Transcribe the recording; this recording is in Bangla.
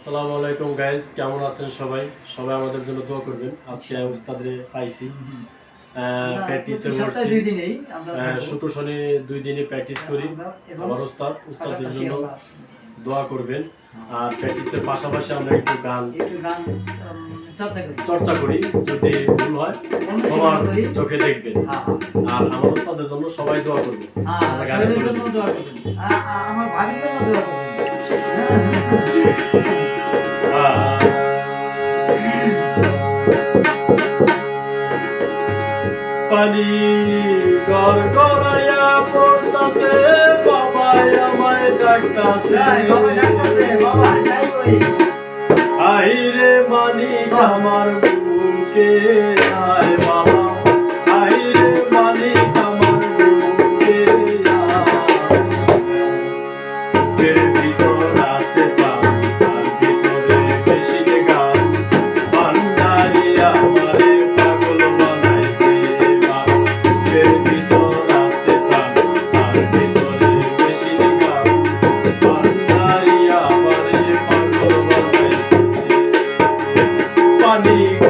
আসসালামু আলাইকুম গাইজ কেমন আছেন সবাই? সবাই আমাদের জন্য দোয়া করবেন। আজকে উস্তাদরে পাইছি। প্র্যাকটিসে করছি শুক্র শনি দুই দিনই প্র্যাকটিস করি। আমার উস্তাদ উস্তাদের জন্য দোয়া করবেন। আর প্র্যাকটিসের পাশাপাশি আমরা একটু গান একটু গান চর্চা করি। যদি ভুল হয় তোমার চোখে দেখবেন। হ্যাঁ, হ্যাঁ। আর আমার উস্তাদের জন্য সবাই দোয়া হ্যাঁ, করবেন। আ- আমার ভাবির জন্য দোয়া করবেন। পানি গর গড়াইয়া পড়তাছে বাবাই আমায় ডাকতাছে বাবা ডাকতাছে, বাবা যাই আইরে মানিক আমার বুকে Money.